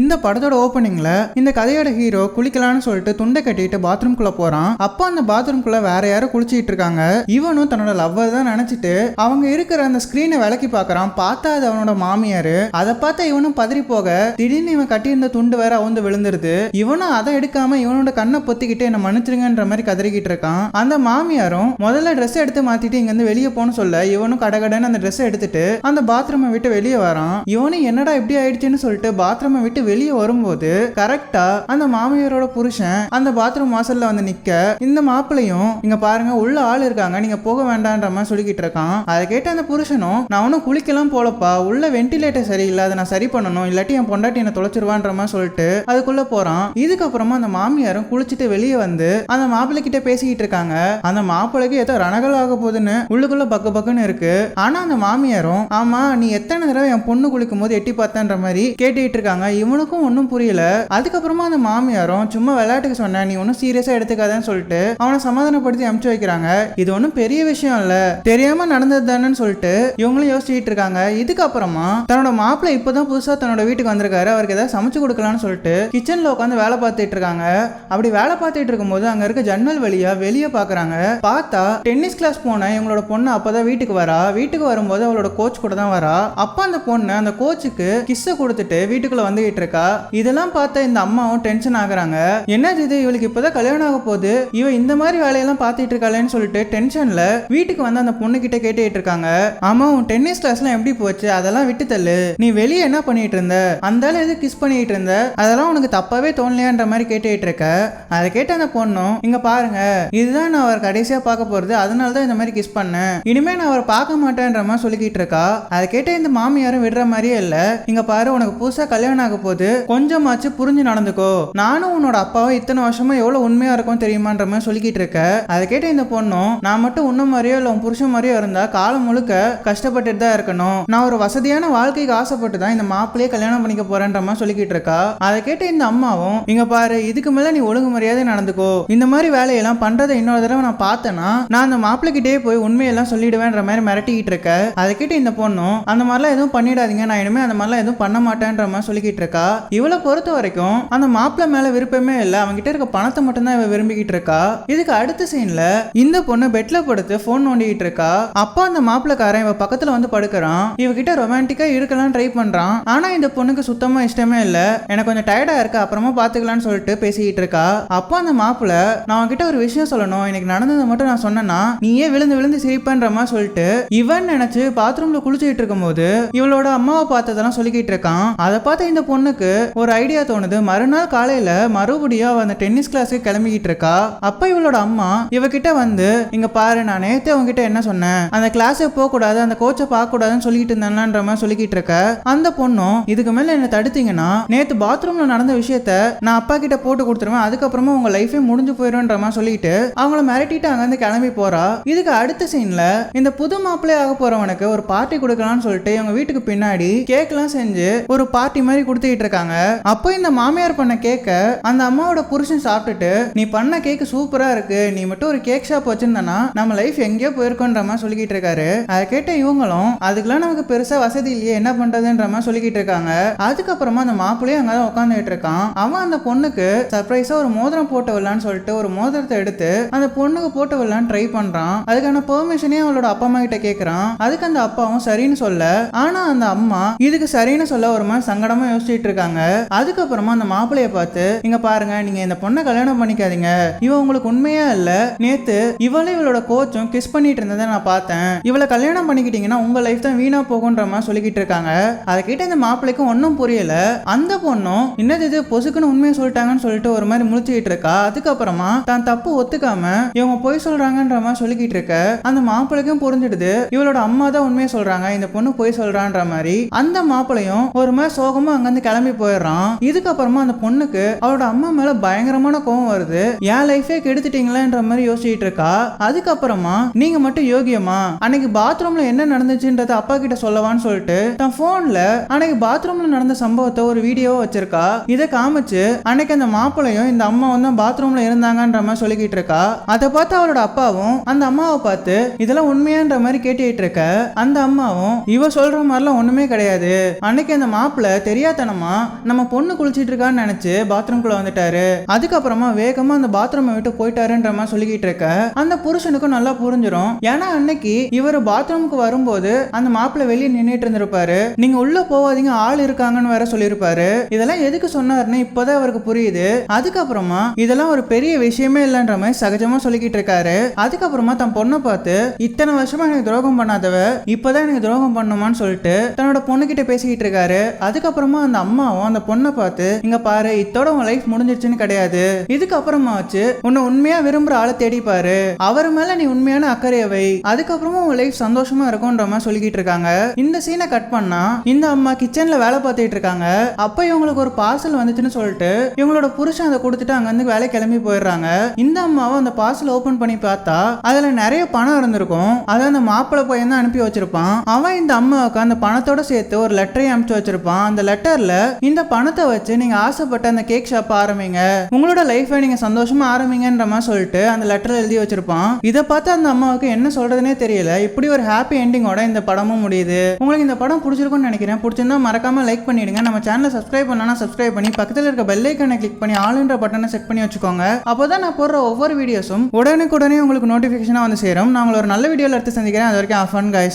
இந்த படத்தோட ஓப்பனிங்ல இந்த கதையோட ஹீரோ குளிக்கலாம்னு சொல்லிட்டு துண்டை கட்டிட்டு பாத்ரூம்குள்ள போறான். அப்போ அந்த பாத்ரூம்குள்ள வேற யாரும் குளிச்சிட்டு இருக்காங்க. இவனும் தன்னோட லவ்வர் தான் நினைச்சிட்டு அவங்க இருக்கிற அந்த ஸ்கிரீனை விலக்கி பாக்குறான் பார்த்தா அது அவனோட மாமியார். அதை பார்த்தா இவனும் பதறி போக திடீர்னு இவன் கட்டியிருந்த துண்டு வேற அவுந்து விழுந்துருது. இவனும் அதை எடுக்காம இவனோட கண்ணை பொத்திக்கிட்டு என்ன மன்னிச்சிருங்கன்ற மாதிரி கதறிக்கிட்டு இருக்கான். அந்த மாமியாரும் முதல்ல ட்ரெஸ் எடுத்து மாத்திட்டு இங்க இருந்து வெளியே போகணும்னு சொல்ல இவனும் கடகடன்னு அந்த ட்ரெஸ் எடுத்துட்டு அந்த பாத்ரூமை விட்டு வெளியே வரான். இவனும் என்னடா இப்படி ஆயிடுச்சுன்னு சொல்லிட்டு பாத்ரூமை விட்டு வெளியே வரும்போது கரெக்டா அந்த மாமியாரோட புருஷன் அந்த பாத்ரூம் வாசல்ல வந்து நிக்க இந்த மாப்பிளையும் இங்க பாருங்க உள்ள ஆள் இருக்காங்க நீங்க போக வேண்டான்ற மாதிரி சொல்லிக்கிட்டு இருக்கான். அதை கேட்ட அந்த புருஷனும் நான் ஒன்றும் குளிக்கலாம் போலப்பா உள்ள வென்டிலேட்டர் சரியில்லை அதை நான் சரி பண்ணணும் இல்லாட்டி என் பொண்டாட்டி என்ன தொலைச்சிருவான்ற மாதிரி சொல்லிட்டு அதுக்குள்ள போறான். இதுக்கப்புறமா அந்த மாமியாரும் குளிச்சுட்டு வெளியே வந்து அந்த மாப்பிள்ளை கிட்ட பேசிக்கிட்டு இருக்காங்க. அந்த மாப்பிள்ளைக்கு ஏதோ ரணகல் ஆக போகுதுன்னு உள்ளுக்குள்ள பக்கு பக்குன்னு இருக்கு. ஆனா அந்த மாமியாரும் ஆமா நீ எத்தனை தடவை என் பொண்ணு குளிக்கும் போது எட்டி பார்த்தன்ற மாதிரி கேட்டுக்கிட்டு இருக்காங்க. இவனுக்கும் ஒன்றும் புரியல. அதுக்கப்புறமா அந்த மாமியாரும் சும்மா விளையாட்டுக்கு சொன்னேன் நீ ஒன்றும் சீரியஸாக எடுத்துக்காதன்னு சொல்லிட்டு அவனை சமாதானப்படுத்தி அமுச்சு வைக்கிறாங்க. இது ஒன்றும் பெரிய விஷயம் இல்ல. தெரியாம நடந்தது தானேன்னு சொல்லிட்டு இவங்களும் யோசிச்சுட்டு இருக்காங்க. இதுக்கப்புறமா தன்னோட மாப்பிள்ளை இப்போதான் புதுசாக தன்னோட வீட்டுக்கு வந்திருக்காரு. அவருக்கு ஏதாவது சமைச்சு கொடுக்கலாம்னு சொல்லிட்டு கிச்சன்ல உட்காந்து வேலை பார்த்துட்டு இருக்காங்க. அப்படி வேலை பார்த்துட்டு இருக்கும்போது அங்க இருக்க ஜன்னல் வழியா வெளியே பாக்குறாங்க. பார்த்தா டென்னிஸ் கிளாஸ் போன இவங்களோட பொண்ணு அப்பதான் வீட்டுக்கு வரா. வீட்டுக்கு வரும்போது அவளோட கோச் கூட தான் வரா. அப்போ அந்த பொண்ணு அந்த கோச்சுக்கு கிஸ்ஸை கொடுத்துட்டு வீட்டுக்குள்ள வந்துகிட்டு இருக்கா இதெல்லாம் பார்த்த இந்த அம்மாவும் டென்ஷன் ஆகுறாங்க. என்னது இது இவளுக்கு இப்பதான் கல்யாணம் ஆக போகுது. இவ இந்த மாதிரி வேலையெல்லாம் பார்த்துட்டு இருக்காளேன்னு சொல்லிட்டு டென்ஷன்ல வீட்டுக்கு வந்து அந்த பொண்ணு கிட்ட கேட்டுட்டு இருக்காங்க. ஆமா உன் டென்னிஸ் கிளாஸ்லாம் எப்படி போச்சு? அதெல்லாம் விட்டு தள்ளு. நீ வெளியே என்ன பண்ணிட்டு இருந்த? அந்த எது கிஸ் பண்ணிட்டு இருந்த? அதெல்லாம் உனக்கு தப்பாவே தோணலையான்ற மாதிரி கேட்டுட்டு இருக்க. அதை கேட்ட அந்த பொண்ணும் இங்க பாருங்க இதுதான் நான் அவர் கடைசியா பார்க்க போறது. அதனால தான் இந்த மாதிரி கிஸ் பண்ணேன். இனிமே நான் அவரை பார்க்க மாட்டேன்ற மாதிரி சொல்லிக்கிட்டு இருக்கா? அதை கேட்ட இந்த மாமியாரும் விடுற மாதிரியே இல்ல. இங்க பாரு உனக்கு புதுசா கல்யாணம் ஆக போகுது கொஞ்சமாச்சு புரிஞ்சு நடந்துக்கோ. நானும் உன்னோட அப்பாவும் இத்தனை வருஷமா எவ்வளவு உண்மையா இருக்கும் தெரியுமான்ற மாதிரி சொல்லிக்கிட்டு இருக்க. அதை கேட்ட இந்த பொண்ணும் நான் மட்டும் உன்ன மாதிரியோ இல்ல உன் புருஷன் மாதிரியோ இருந்தா காலம் முழுக்க கஷ்டப்பட்டுட்டு தான் இருக்கணும். நான் ஒரு வசதியான வாழ்க்கைக்கு ஆசைப்பட்டு தான் இந்த மாப்பிள்ளையே கல்யாணம் பண்ணிக்க போறேன்ற மாதிரி சொல்லிக்கிட்டு இருக்கா. அதை கேட்ட இந்த அம்மாவும் இங்க பாரு இதுக்கு மேல நீ ஒழுங்கு மரியாதை நடந்துக்கோ. இந்த மாதிரி வேலையெல்லாம் பண்றதை இன்னொரு தடவை நான் பார்த்தேன்னா நான் அந்த மாப்பிள்ளைகிட்டே போய் உண்மையெல்லாம் சொல்லிடுவேன்ற மாதிரி மிரட்டிக்கிட்டு இருக்க. அதை கேட்டு இந்த பொண்ணும் அந்த மாதிரிலாம் எதுவும் பண்ணிடாதீங்க. நான் இனிமே அந்த மாதிரிலாம் எதுவும் பண்ண மாட்டேன்ற மாதிரி சொல்லிக்கிட்டு இருக்கா. இவளை பொறுத்த வரைக்கும் அந்த மாப்பிள்ள மேல விருப்பமே இல்லை. அவன்கிட்ட இருக்க பணத்தை மட்டும்தான் இவ விரும்பிக்கிட்டு இருக்கா? இதுக்கு அடுத்த சீன்ல இந்த பொண்ணு பெட்ல படுத்து போன் நோண்டிக்கிட்டு இருக்கா? அப்போ அந்த மாப்பிள்ளக்காரன் இவ பக்கத்துல வந்து படுக்கிறான். இவகிட்ட ரொமான்டிக்கா இருக்கலாம் ட்ரை பண்றான். ஆனா இந்த பொண்ணுக்கு சுத்தமா இஷ்டமே இல்ல. எனக்கு கொஞ்சம் டயர்டா இருக்கு. அப்புறமா பாத்துக்கலாம்னு சொல்லிட்டு பேசிக்கிட்டு இருக்கா. அப்போ அந்த மாப்பிள்ள நான் உன்கிட்ட ஒரு விஷயம் சொல்லணும். எனக்கு நடந்ததை மட்டும் நான் சொன்னேன்னா நீயே விழுந்து விழுந்து சிரிப்பன்ற மாதிரி சொல்லிட்டு இவன் நினைச்சு பாத்ரூம்ல குளிச்சுக்கிட்டு இருக்கும்போது இவளோட அம்மாவை பார்த்ததெல்லாம் சொல்லிக்கிட்டு இருக்கான். அதை பார்த்த இந்த பொண்ணு பொண்ணுக்கு ஒரு ஐடியா தோணுது. மறுநாள் காலையில மறுபடியும் அவ அந்த டென்னிஸ் கிளாஸுக்கு கிளம்பிக்கிட்டு இருக்கா. அப்ப இவளோட அம்மா இவகிட்ட வந்து இங்க பாரு நான் நேத்தே உங்ககிட்ட என்ன சொன்னேன்? அந்த கிளாஸுக்கு போக கூடாது அந்த கோச்சை பார்க்க கூடாதுன்னு சொல்லிட்டு இருந்தேன்ன்ற மாதிரி சொல்லிக்கிட்டு இருக்க. அந்த பொண்ணும் இதுக்கு மேல என்ன தடுத்தீங்கன்னா நேத்து பாத்ரூம்ல நடந்த விஷயத்த நான் அப்பா கிட்ட போட்டு கொடுத்துருவேன். அதுக்கப்புறமா உங்க லைஃபே முடிஞ்சு போயிடும்ன்ற மாதிரி சொல்லிட்டு அவங்கள மிரட்டிட்டு அங்கிருந்து கிளம்பி போறா. இதுக்கு அடுத்த சீன்ல இந்த புது மாப்பிள்ளை ஆக போறவனுக்கு ஒரு பார்ட்டி கொடுக்கலாம்னு சொல்லிட்டு இவங்க வீட்டுக்கு பின்னாடி கேக்லாம் செஞ்சு ஒரு பார்ட்டி மாதிரி பேசிக்கிட்டு இருக்காங்க அப்போ இந்த மாமியார் பண்ண கேக்க அந்த அம்மாவோட புருஷன் சாப்பிட்டுட்டு நீ பண்ண கேக் சூப்பரா இருக்கு. நீ மட்டும் ஒரு கேக் ஷாப் வச்சிருந்தனா நம்ம லைஃப் எங்கேயோ போயிருக்கோன்ற மாதிரி சொல்லிக்கிட்டு இருக்காரு அதை கேட்ட இவங்களும் அதுக்கெல்லாம் நமக்கு பெருசா வசதி இல்லையே என்ன பண்றதுன்ற மாதிரி சொல்லிக்கிட்டு இருக்காங்க அதுக்கப்புறமா அந்த மாப்பிள்ளையும் அங்கதான் உட்காந்துட்டு இருக்கான் அவன் அந்த பொண்ணுக்கு சர்ப்ரைஸா ஒரு மோதிரம் போட்டு விடலான்னு சொல்லிட்டு ஒரு மோதிரத்தை எடுத்து அந்த பொண்ணுக்கு போட்டு விடலான்னு ட்ரை பண்றான். அதுக்கான பெர்மிஷனே அவளோட அப்பா அம்மா கிட்ட கேக்குறான். அதுக்கு அந்த அப்பாவும் சரின்னு சொல்ல ஆனா அந்த அம்மா இதுக்கு சரின்னு சொல்ல ஒரு மாதிரி சங்கடமா யோசிச்சுட்டு இருக்காங்க அதுக்கப்புறமா அந்த மாப்பிளைய பார்த்து இங்க பாருங்க நீங்க இந்த பொண்ணை கல்யாணம் பண்ணிக்காதீங்க. இவ உங்களுக்கு உண்மையா இல்ல? நேத்து இவளும் இவளோட கோச்சும் கிஸ் பண்ணிட்டு இருந்ததை நான் பார்த்தேன். இவளை கல்யாணம் பண்ணிக்கிட்டீங்கன்னா உங்க லைஃப் தான் வீணா போகுன்ற மாதிரி சொல்லிக்கிட்டு இருக்காங்க அதை கேட்ட இந்த மாப்பிளைக்கும் ஒன்றும் புரியல. அந்த பொண்ணும் என்னது இது? பொசுக்குன்னு உண்மையை சொல்லிட்டாங்கன்னு சொல்லிட்டு ஒரு மாதிரி முழிச்சுக்கிட்டு இருக்கா அதுக்கப்புறமா தான் தப்பு ஒத்துக்காம இவங்க பொய் சொல்றாங்கன்ற மாதிரி சொல்லிக்கிட்டு இருக்க அந்த மாப்பிளைக்கும் புரிஞ்சிடுது. இவளோட அம்மா தான் உண்மையை சொல்றாங்க. இந்த பொண்ணு பொய் சொல்றான்ற மாதிரி அந்த மாப்பிளையும் ஒரு மாதிரி சோகமா அங்கிருந்து கிளம்பி போயிடுறான். இதுக்கப்புறமா அந்த பொண்ணுக்கு அவளோட அம்மா மேல பயங்கரமான கோவம் வருது. என் லைஃபே கெடுத்துட்டீங்களேன்ற மாதிரி யோசிச்சுட்டு இருக்கா? அதுக்கப்புறமா நீங்க மட்டும் யோகியமா அன்னைக்கு பாத்ரூம்ல என்ன நடந்துச்சுன்றத அப்பா கிட்ட சொல்லவான்னு சொல்லிட்டு தன் போன்ல அன்னைக்கு பாத்ரூம்ல நடந்த சம்பவத்தை ஒரு வீடியோ வச்சிருக்கா. இதை காமிச்சு அன்னைக்கு அந்த மாப்பிளையும் இந்த அம்மாவும் தான் பாத்ரூம்ல இருந்தாங்கன்ற மாதிரி சொல்லிக்கிட்டு இருக்கா. அதை பார்த்து அவளோட அப்பாவும் அந்த அம்மாவை பார்த்து இதெல்லாம் உண்மையான்ற மாதிரி கேட்டுக்கிட்டு இருக்க. அந்த அம்மாவும் இவ சொல்ற மாதிரிலாம் ஒண்ணுமே கிடையாது. அன்னைக்கு அந்த மாப்பிள்ள தெரியாதனமா அதுக்கப்புறமா நம்ம பொண்ணு குளிச்சிட்டு இருக்கான்னு நினைச்சு பாத்ரூம்குள்ள வந்துட்டாரு. அதுக்கப்புறமா வேகமா அந்த பாத்ரூமை விட்டு போயிட்டாருன்ற மாதிரி சொல்லிக்கிட்டு இருக்க. அந்த புருஷனுக்கும் நல்லா புரிஞ்சிடும் ஏன்னா அன்னைக்கு இவர் பாத்ரூமுக்கு வரும்போது அந்த மாப்பிள்ள வெளியே நின்றுட்டு இருந்திருப்பாரு. நீங்க உள்ள போவாதீங்க ஆள் இருக்காங்கன்னு வேற சொல்லியிருப்பாரு. இதெல்லாம் எதுக்கு சொன்னாருன்னு இப்போதான் அவருக்கு புரியுது. அதுக்கப்புறமா இதெல்லாம் ஒரு பெரிய விஷயமே இல்லைன்ற மாதிரி சகஜமா சொல்லிக்கிட்டு இருக்காரு. அதுக்கப்புறமா தன் பொண்ணை பார்த்து இத்தனை வருஷமா எனக்கு துரோகம் பண்ணாதவ இப்பதான் எனக்கு துரோகம் பண்ணுமான்னு சொல்லிட்டு தன்னோட பொண்ணுகிட்ட பேசிக்கிட்டு இருக்காரு. அதுக்கப்புறமா அந்த அம்மா அம்மாவும் அந்த பொண்ணை பார்த்து இங்க பாரு இத்தோட உன் லைஃப் முடிஞ்சிருச்சுன்னு கிடையாது. இதுக்கப்புறமா வச்சு உன்னை உண்மையா விரும்புற ஆளை தேடி பாரு. அவர் மேல நீ உண்மையான அக்கறையவை வை. அதுக்கப்புறமா உன் லைஃப் சந்தோஷமா இருக்கும்ன்ற மாதிரி சொல்லிக்கிட்டு இருக்காங்க. இந்த சீனை கட் பண்ணா இந்த அம்மா கிச்சன்ல வேலை பார்த்துட்டு இருக்காங்க. அப்ப இவங்களுக்கு ஒரு பார்சல் வந்துச்சுன்னு சொல்லிட்டு இவங்களோட புருஷன் அதை கொடுத்துட்டு அங்க இருந்து வேலை கிளம்பி போயிடுறாங்க. இந்த அம்மாவும் அந்த பார்சல் ஓபன் பண்ணி பார்த்தா அதுல நிறைய பணம் இருந்திருக்கும். அதை அந்த மாப்பிள்ளை பையன் தான் அனுப்பி வச்சிருப்பான். அவன் இந்த அம்மாவுக்கு அந்த பணத்தோட சேர்த்து ஒரு லெட்டரையும் அனுப்பிச்சு வச்சிருப்பான். அந்த லெட்டர்ல இந்த பணத்தை வச்சு நீங்க ஆசைப்பட்ட அந்த கேக் ஷாப் ஆரம்பிங்க. உங்களோட லைஃபை நீங்க சந்தோஷமா ஆரம்பிங்கன்ற மாதிரி சொல்லிட்டு அந்த லெட்டர் எழுதி வச்சிருப்பான். இதை பார்த்து அந்த அம்மாவுக்கு என்ன சொல்றதுனே தெரியல. இப்படி ஒரு ஹாப்பி எண்டிங்கோட இந்த படமும் முடியுது. உங்களுக்கு இந்த படம் பிடிச்சிருக்கும்னு நினைக்கிறேன். பிடிச்சிருந்தா மறக்காம லைக் பண்ணிடுங்க. நம்ம சேனலை சப்ஸ்கிரைப் பண்ணனா சப்ஸ்கிரைப் பண்ணி பக்கத்தில் இருக்க பெல் ஐக்கனை கிளிக் பண்ணி ஆளுன்ற பட்டனை செட் பண்ணி வச்சுக்கோங்க. அப்போதான் நான் போடுற ஒவ்வொரு வீடியோஸும் உடனுக்குடனே உங்களுக்கு நோட்டிஃபிகேஷனாக வந்து சேரும். நான் உங்களை ஒரு நல்ல வீடியோவில் எடுத்து சந்திக்கிறேன். அது வரைக்கும் ஃபன் கைஸ்